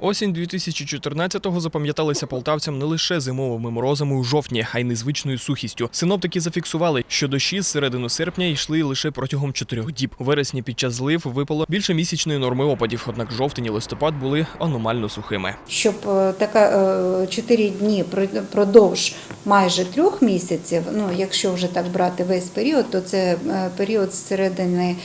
Осінь 2014-го запам'яталася полтавцям не лише зимовими морозами у жовтні, а й незвичною сухістю. Синоптики зафіксували, що дощі з середини серпня йшли лише протягом чотирьох діб. Вересні під час злив випало більше місячної норми опадів, однак жовтень і листопад були аномально сухими. щоб е, така е, чотири дні про- продовж майже трьох місяців. Ну, якщо вже так брати весь період, то це е, період з середини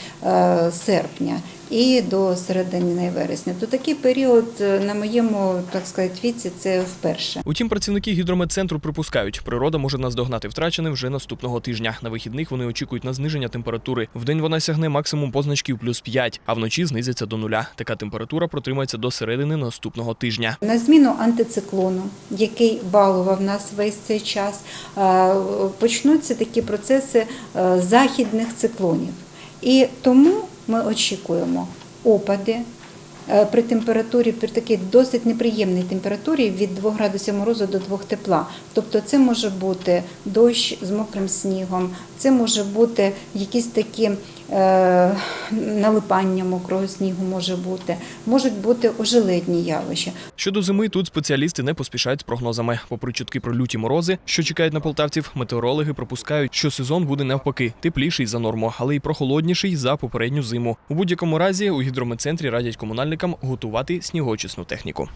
серпня. І до середини вересня, то такий період е, на моєму так сказати віці це вперше. Утім, працівники гідрометцентру припускають, природа може наздогнати втрачене вже наступного тижня. На вихідних вони очікують на зниження температури. Вдень вона сягне максимум позначків плюс 5, а вночі знизиться до нуля. Така температура протримається до середини наступного тижня. На зміну антициклону, який балував нас весь цей час, е, почнуться такі процеси е, західних циклонів. І тому ми очікуємо опади. е, При температурі, при такій досить неприємній температурі від 2 градусів морозу до 2 тепла. Тобто це може бути дощ з мокрим снігом, це може бути якісь такі налипання мокрого снігу може бути, можуть бути ожеледні явища. Щодо зими, тут спеціалісти не поспішають з прогнозами. Попри чутки про люті морози, що чекають на полтавців, метеорологи припускають, що сезон буде навпаки тепліший за норму, але й прохолодніший за попередню зиму. У будь-якому разі у гідрометцентрі радять комунальникам готувати снігоочисну техніку.